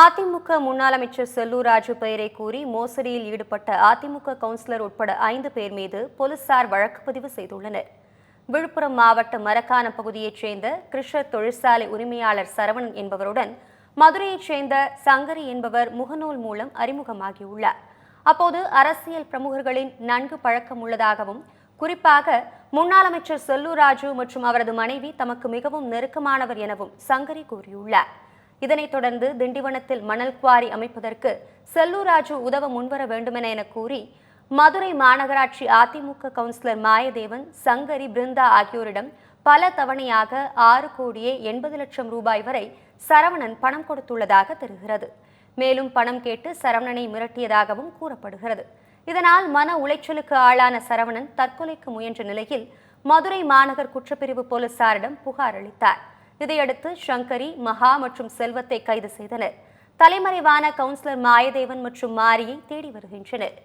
அதிமுக முன்னாள் அமைச்சர் செல்லூர் ராஜு பெயரை கூறி மோசடியில் ஈடுபட்ட அதிமுக கவுன்சிலர் உட்பட ஐந்து பேர் மீது போலீசார் வழக்கு பதிவு செய்துள்ளனர். விழுப்புரம் மாவட்ட மரக்கான பகுதியைச் சேர்ந்த கிருஷ்ண தொழிற்சாலை உரிமையாளர் சரவணன் என்பவருடன் மதுரையைச் சேர்ந்த சங்கரி என்பவர் முகநூல் மூலம் அறிமுகமாகியுள்ளார். அப்போது அரசியல் பிரமுகர்களின் நன்கு பழக்கம் உள்ளதாகவும் குறிப்பாக முன்னாள் அமைச்சர் செல்லூர் ராஜு மற்றும் அவரது மனைவி தமக்கு மிகவும் நெருக்கமானவர் எனவும் சங்கரி கூறியுள்ளார். இதனைத் தொடர்ந்து திண்டிவனத்தில் மணல் குவாரி அமைப்பதற்கு செல்லூர் ராஜு உதவ முன்வர வேண்டுமென என கூறி மதுரை மாநகராட்சி அதிமுக கவுன்சிலர் மாயதேவன் சங்கரி பிருந்தா ஆகியோரிடம் பல தவணையாக ஆறு கோடியே எண்பது லட்சம் ரூபாய் வரை சரவணன் பணம் கொடுத்துள்ளதாக தெரிகிறது. மேலும் பணம் கேட்டு சரவணனை மிரட்டியதாகவும் கூறப்படுகிறது. இதனால் மன உளைச்சலுக்கு ஆளான சரவணன் தற்கொலைக்கு முயன்ற நிலையில் மதுரை மாநகர் குற்றப்பிரிவு போலீசாரிடம் புகார் அளித்தார். இதையடுத்து சங்கரி மகா மற்றும் செல்வத்தை கைது செய்தனர். தலைமறைவான கவுன்சிலர் மாயதேவன் மற்றும் மாரியை தேடி வருகின்றனர்.